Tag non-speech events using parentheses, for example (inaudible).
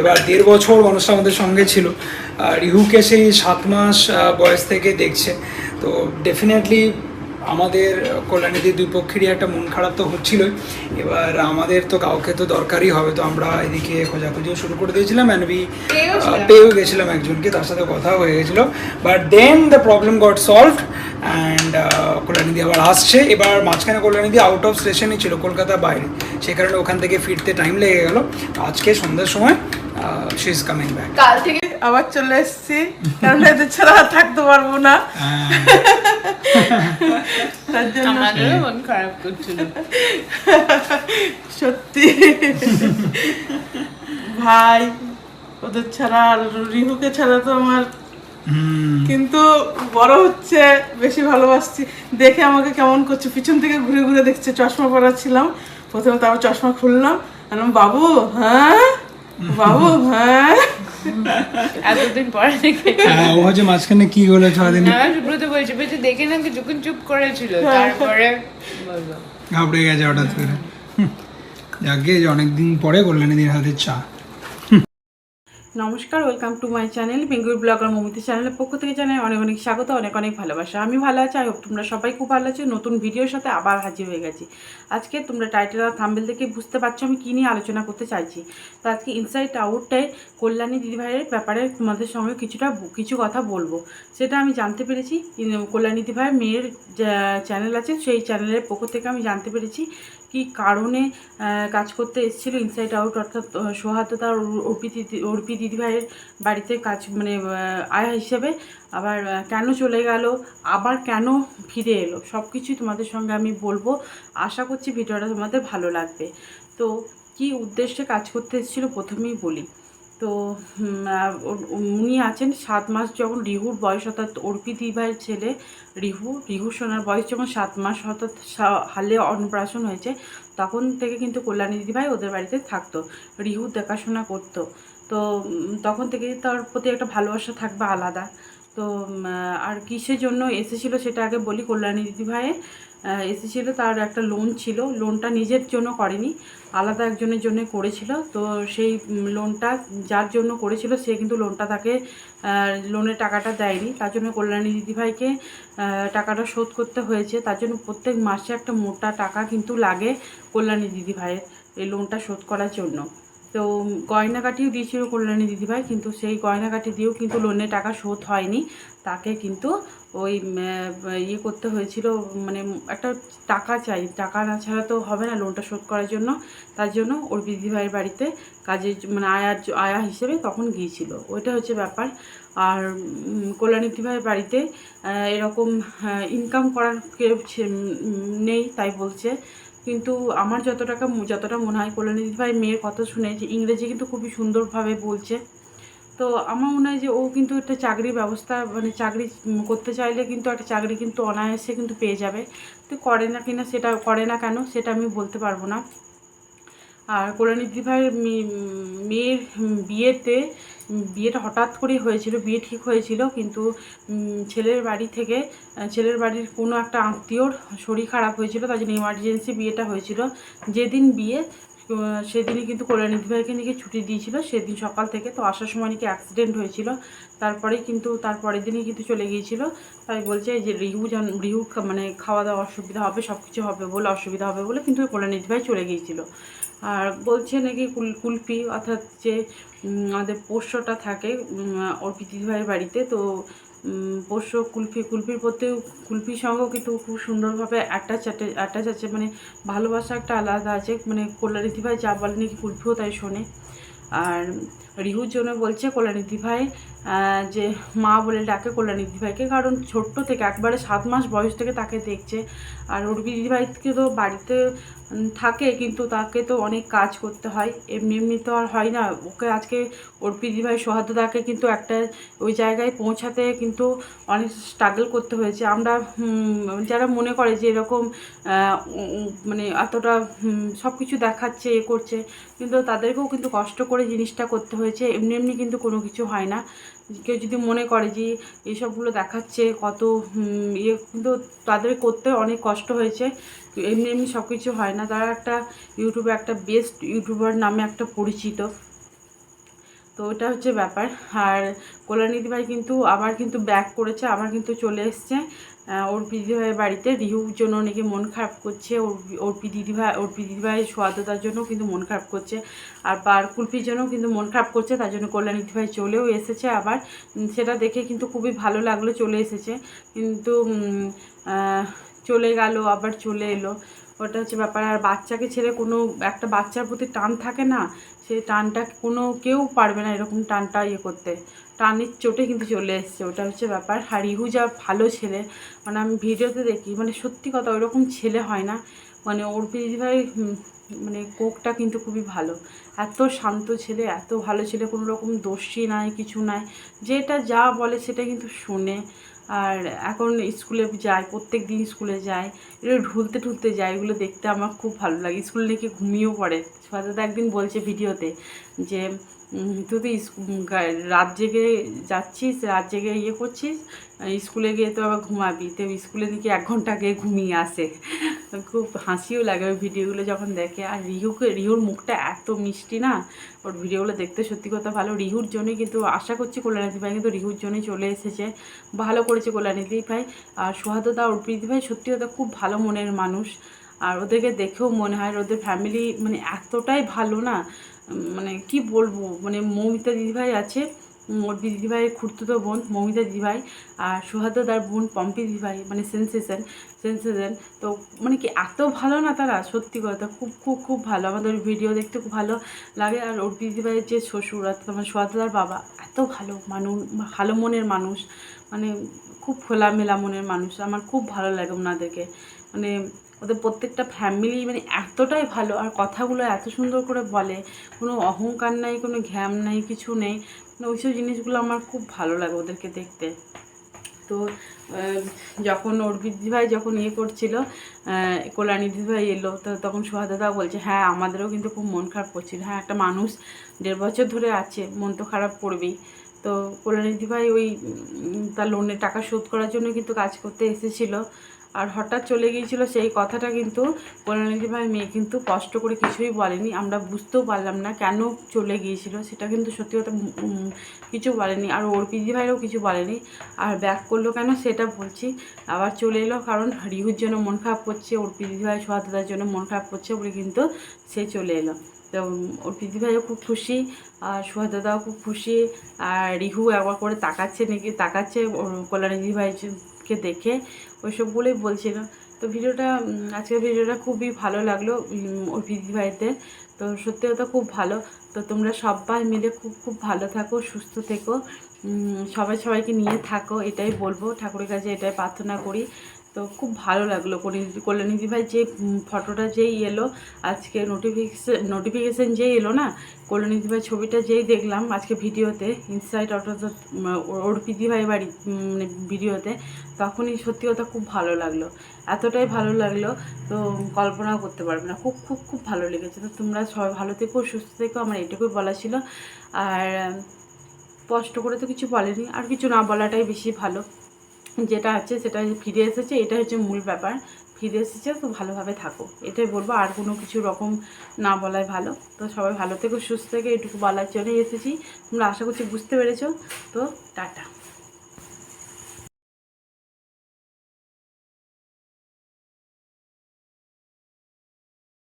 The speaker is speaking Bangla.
এবার দেড় বছর মানুষটা আমাদের সঙ্গে ছিল। আর রিহুকে সেই সাত মাস বয়স থেকে দেখছে। তো ডেফিনেটলি আমাদের কল্যাণীদের দুই পক্ষেরই একটা মন খারাপ তো হচ্ছিলই। এবার আমাদের তো কাউকে তো দরকারই হবে তো আমরা এদিকে খোঁজাখুঁজিও শুরু করে দিয়েছিলাম অ্যান্ড বি পেয়েও ছিলাম। গেছিলাম। একজনকে তার সাথে কথা হয়ে গেছিল। But then the problem got solved and কল্যাণীদি আবার আসছে। এবার মাঝখানে কল্যাণীদি আউট অফ স্টেশনই ছিল কলকাতার বাইরে। সেই কারণে ওখান থেকে ফিরতে টাইম লেগে গেল। আজকে সন্ধ্যার সময় শি ইজ কামিং ব্যাক কাল থেকে আবার চলে এসেছি। কারণ এদের ছাড়া আর থাকতে পারব না। তার জন্য মন খারাপ করছিল। সত্যি। ভাই ওদের ছাড়া আর রিহুকে ছাড়া তো আমার কিন্তু বড় হচ্ছে বেশি ভালোবাসছি। দেখে আমাকে কেমন করছে পিছন থেকে ঘুরে ঘুরে দেখছে চশমা পরা ছিলাম প্রথমে তারপর চশমা খুললাম। বাবু হ্যাঁ? (laughs) বাবু হ্যাঁ? (laughs) এতদিন পরে দেখে। হ্যাঁ ও হচ্ছে মাঝখানে কি হলো সারাদিন আমার সুব্রত বলছে বলছে দেখে নাকি যখন চুপ করেছিল। তারপরে ঘাবড়ে গেছে হঠাৎ করে। যাকে অনেকদিন পরে কল্যাণীদির হাতে চা। নমস্কার ওয়েলকাম টু মাই চ্যানেল বেঙ্গুর ব্লগার মমিতা চ্যানেলের পক্ষ থেকে জানাই অনেক অনেক স্বাগত অনেক অনেক ভালোবাসা। আমি ভালো আছি আই হোপ তোমরা সবাই খুব ভালো আছো। নতুন ভিডিওর সাথে আবার হাজির হয়ে গেছি। আজকে তোমরা টাইটেল আর থাম্বেল থেকে বুঝতে পারছ আমি কী নিয়ে আলোচনা করতে চাইছি। তো আজকে ইনসাইড আউটটাই কল্যাণী দিদিভাইয়ের ব্যাপারে তোমাদের সঙ্গে কিছুটা কিছু কথা বলব। সেটা আমি জানতে পেরেছি। কল্যাণী দিদিভাইয়ের মেয়ের চ্যানেল আছে সেই চ্যানেলের পক্ষ থেকে আমি জানতে পেরেছি কি কারণে কাজ করতে এসেছিল ইনসাইড আউট অর্থাৎ আহ, অর্পিত আর দিদিভাইয়ের বাড়িতে কাজ মানে আয়া হিসেবে আবার কেন চলে গেল, আবার কেন ফিরে এলো সব কিছুই তোমাদের সঙ্গে আমি বলব। আশা করছি ভিডিওটা তোমাদের ভালো লাগবে। তো কি উদ্দেশ্যে কাজ করতে এসেছিল প্রথমেই বলি। তো উন- আছেন সাত মাস যখন রিহুর বয়স, অর্থাৎ অর্পি দিদিভাইয়ের ছেলে রিহু রিহু সোনার বয়স যখন সাত মাস, অর্থাৎ হালে অন্নপ্রাশন হয়েছে, তখন থেকে কিন্তু কল্যাণী দিদিভাই ওদের বাড়িতে থাকতো। রিহু দেখাশোনা করতো। তো তখন থেকে তার প্রতি একটা ভালোবাসা থাকবে আলাদা। তো আর কিসের জন্য এসেছিল সেটা আগে বলি কল্যাণী দিদিভাইয়ের আহ, এসেছিল তার একটা লোন ছিল। লোনটা নিজের জন্য করেনি আলাদা একজনের জন্য করেছিল। তো সেই লোনটা যার জন্য করেছিল সে কিন্তু লোনটা তাকে লোনের টাকাটা দেয়নি। তার জন্য কল্যাণী দিদিভাইকে টাকাটা শোধ করতে হয়েছে। তার জন্য প্রত্যেক মাসে একটা মোটা টাকা কিন্তু লাগে কল্যাণী দিদিভাইয়ের এই লোনটা শোধ করার জন্য। তো গয়নাকাটিও দিয়েছিল কল্যাণী দিদিভাই, কিন্তু সেই গয়নাকাটি দিয়েও কিন্তু লোনের টাকা শোধ হয়নি। তাকে কিন্তু ওই ইয়ে করতে হয়েছিল মানে একটা টাকা চাই। টাকা না ছাড়া তো হবে না লোনটা শোধ করার জন্য। তার জন্য ওর দিদিভাইয়ের বাড়িতে কাজের মানে আয়ার আয়া হিসেবে তখন গিয়েছিল। ওইটা হচ্ছে ব্যাপার। আর কল্যাণী দিদিভাইয়ের বাড়িতে এরকম ইনকাম করার কেউ নেই, তাই বলছে। কিন্তু আমার যত টাকা যতটা মনে হয় কল্যাণী ভাই মেয়ের কথা শুনে যে ইংরেজি কিন্তু খুবই সুন্দরভাবে বলছে। তো আমার মনে হয় যে ও কিন্তু একটা চাকরির ব্যবস্থা মানে চাকরি করতে চাইলে কিন্তু একটা চাকরি কিন্তু অনায়াসে কিন্তু পেয়ে যাবে। তো করে না কিনা সেটা, করে না কেন সেটা আমি বলতে পারব না। আর কল্যাণী দিদিভাইয়ের মেয়ে- মেয়ের বিয়েতে, বিয়েটা হঠাৎ করেই হয়েছিল, বিয়ে ঠিক হয়েছিল, কিন্তু ছেলের বাড়ি থেকে, ছেলের বাড়ির কোনো একটা আত্মীয়র শরীর খারাপ হয়েছিল, তার জন্য ইমার্জেন্সি বিয়েটা হয়েছিল। যেদিন বিয়ে সেদিনই কিন্তু কল্যাণী দিদিভাইকে নাকি ছুটি দিয়েছিল, সেদিন সকাল থেকে তো আসার সময় নাকি অ্যাক্সিডেন্ট হয়েছিল, তারপরেই কিন্তু তারপরের দিনই কিন্তু চলে গিয়েছিল, তাই বলছে যে রিহু জান, রিহু মানে খাওয়া দাওয়া অসুবিধা হবে সব কিছু হবে বলে, অসুবিধা হবে বলে কিন্তু কল্যাণী দিদিভাই চলে গিয়েছিল। আর বলছে নাকি কুল কুলপি অর্থাৎ যে আমাদের পোষ্যটা থাকে অর্পিত দিদিভাইয়ের বাড়িতে, তো পোষ্য কুলফি, কুলফির প্রতিও কুলফির সঙ্গেও কিন্তু খুব সুন্দরভাবে অ্যাটাচ অ্যাটাচ আছে মানে ভালোবাসা একটা আলাদা আছে মানে কল্যাণীতি ভাই যা বলে নাকি কুলফিও তাই শোনে। আর রিহুর জন্য বলছে কল্যাণী দিদিভাই আহ, যে মা বলে ডাকে কল্যাণী দিদিভাইকে কারণ ছোট্ট থেকে একবারে সাত মাস বয়স থেকে তাকে দেখছে। আর অর্পি দিদিভাইকে তো বাড়িতে থাকে কিন্তু তাকে তো অনেক কাজ করতে হয়। এমনি এমনি তো আর হয় না। ওকে আজকে অর্পি দিদিভাই সৌহার্দ্যতাকে কিন্তু একটা ওই জায়গায় পৌঁছাতে কিন্তু অনেক স্ট্রাগল করতে হয়েছে। আমরা যারা মনে করে যে এরকম মানে এতটা সব কিছু দেখাচ্ছে এ করছে কিন্তু তাদেরকেও কিন্তু কষ্ট করে জিনিসটা করতে হয়েছে এমনি এমনি কিন্তু কোনো কিছু হয় না। কেউ যদি মনে করে যে এইসবগুলো দেখাচ্ছে, কত ইয়ে কিন্তু তাদের করতে অনেক কষ্ট হয়েছে। এমনি এমনি সব কিছু হয় না। তারা একটা ইউটিউবে একটা বেস্ট ইউটিউবার নামে একটা পরিচিত। তো ওটা হচ্ছে ব্যাপার। আর কল্যাণীদি ভাই কিন্তু আবার কিন্তু ব্যাক করেছে, আবার কিন্তু চলে এসছে। ওর দিদিভাইয়ের বাড়িতে। রিহুর জন্য অনেকে মন খারাপ করছে। অর্পি দিদিভাই অর্পি দিদিভাই সোয়াদতার জন্য কিন্তু মন খারাপ করছে। আর পার কুলপির জন্য কিন্তু মন খারাপ করছে। তার জন্য কল্যাণী দিদিভাই চলেও এসেছে আবার। সেটা দেখে কিন্তু খুবই ভালো লাগল চলে এসেছে। কিন্তু চলে গেল, আবার চলে এলো। ওটা হচ্ছে ব্যাপার আর বাচ্চাকে ছেড়ে কোনো একটা বাচ্চার প্রতি টান থাকে না সেই টানটা কোনো কেউ পারবে না এরকম টানটা ইয়ে করতে। টানের চোটে কিন্তু চলে এসছে ওটা হচ্ছে ব্যাপার। আর ইহু যা ভালো ছেলে মানে আমি ভিডিওতে দেখি মানে সত্যি কথা ওরকম ছেলে হয় না। মানে ওর হুম, মানে কোকটা কিন্তু খুবই ভালো। এত শান্ত ছেলে এত ভালো ছেলে কোনো রকম দোষী নাই কিছু নাই। যেটা যা বলে সেটা কিন্তু শোনে। আর এখন স্কুলে যায় প্রত্যেক দিন স্কুলে যায়, এগুলো ঢুলতে ঢুলতে যায়, এগুলো দেখতে আমার খুব ভালো লাগে। স্কুলে নাকি ঘুমিয়েও পড়ে। সাথে একদিন বলছে ভিডিওতে যে তুই তো রাত জেগে যাচ্ছিস, রাত জেগে ইয়ে করছিস স্কুলে গিয়ে তো আবার ঘুমাবি। তো স্কুলে নাকি এক ঘণ্টা আগে ঘুমিয়ে আসে। খুব হাসিও লাগে ওই ভিডিওগুলো যখন দেখে। আর রিহুকে, রিহুর মুখটা এত মিষ্টি না, ওর ভিডিওগুলো দেখতে সত্যি কথা ভালো। রিহুর জন্যই কিন্তু আশা করছি কল্যাণীদি ভাই কিন্তু রিহুর জন্যই চলে এসেছে। ভালো করেছে কল্যাণীদি ভাই। আর সোহাদদা অর্পিত ভাই সত্যি কথা খুব ভালো মনের মানুষ। আর ওদেরকে দেখেও মনে হয়, ওদের ফ্যামিলি মানে এতটাই ভালো না মানে কি বলব? মানে মৌমিতা দিদিভাই আছে ওর দিদিভাইয়ের খুঁড়তুতো বোন মৌমিতা দিদিভাই আর সুহাদাদার বোন পম্পি দিদিভাই মানে সেন্সেশন সেন্সেশন। তো মানে কি এত ভালো না তারা? সত্যি কথা, খুব খুব খুব ভালো। আমাদের ভিডিও দেখতে খুব ভালো লাগে। আর ওর দিদিভাইয়ের যে শ্বশুর, অর্থাৎ আমার সুহাদাদার বাবা, এত ভালো মানুষ ভালো মনের মানুষ। মানে খুব খোলামেলা মনের মানুষ। আমার খুব ভালো লাগে ওনাদেরকে। মানে ওদের প্রত্যেকটা ফ্যামিলি মানে এতটাই ভালো আর কথাগুলো এত সুন্দর করে বলে কোনো অহংকার নাই কোনো ঘ্যাম নাই কিছু নেই মানে ওইসব জিনিসগুলো আমার খুব ভালো লাগে ওদেরকে দেখতে। তো যখন ওর দিদিভাই যখন ইয়ে করছিল আহ, কল্যাণী দিদিভাই এলো তো তখন সোহাদাদা বলছে হ্যাঁ আমাদেরও কিন্তু খুব মন খারাপ করছিল। হ্যাঁ একটা মানুষ দেড় বছর ধরে আছে মন তো খারাপ করবেই। তো কল্যাণী দিদিভাই ওই তার লোনের টাকা শোধ করার জন্য কিন্তু কাজ করতে এসেছিল। আর হঠাৎ চলে গিয়েছিল সেই কথাটা কিন্তু কল্যাণী ভাই মেয়ে কিন্তু কষ্ট করে কিছুই বলেনি। আমরা বুঝতেও পারলাম না কেন চলে গিয়েছিল, সেটা কিন্তু সত্যি কথা কিছু বলেনি আর ওর পিদি ভাইও কিছু বলেনি। আর ব্যাক করল কেন সেটা বলছি। আবার চলে এলো কারণ রিহুর জন্য মন খারাপ করছে ওর পিদি ভাই সোহাদার জন্য মন খারাপ করছে বলে কিন্তু সে চলে এলো। তো ওর পিদি ভাইও খুব খুশি, আর সোহাদাদাও খুব খুশি, আর রিহু একবার করে তাকাচ্ছে নাকি, তাকাচ্ছে কল্যাণী দিদি ভাইকে দেখে ওইসবগুলোই বলছিল তো ভিডিওটা আজকের ভিডিওটা খুবই ভালো লাগল ওর ভাইতে তো সত্যি কথা খুব ভালো। তো তোমরা সবাই মিলে খুব খুব ভালো থাকো, সুস্থ থেকো। সবাই সবাইকে নিয়ে থাকো, এটাই বলব। ঠাকুরের কাছে এটাই প্রার্থনা করি। তো খুব ভালো লাগল কল্যাণী- কল্যাণীদি ভাই যে ফটোটা যেই এলো আজকে নোটিফিকেশন নোটিফিকেশান যেই এলো না কল্যাণীদি ভাই ছবিটা যেই দেখলাম আজকে ভিডিওতে ইনসাইড উম, ওর পিদি ভাই বাড়ি মানে ভিডিওতে তখনই সত্যি কথা খুব ভালো লাগল। এতটাই ভালো লাগল তো কল্পনাও করতে পারবে না। খুব খুব খুব ভালো লেগেছে। তো তোমরা সবাই ভালো থেকো সুস্থ থেকো আমার এটুকুই বলা ছিল। আর স্পষ্ট করে তো কিছু বলেনি আর কিছু না বলাটাই বেশি ভালো। (laughs) যেটা আছে সেটা ফিরে এসেছে এটা হচ্ছে মূল ব্যাপার। ফিরে এসেছে, তো ভালোভাবে থাকো। এটাই বলব, আর কোনো কিছু রকম না বলাই ভালো। তো সবাই ভালো থেকে, সুস্থ থেকে, এটুকু বলার জন্যই এসেছি। তোমরা আশা করছি বুঝতে পেরেছ। তো টাটা।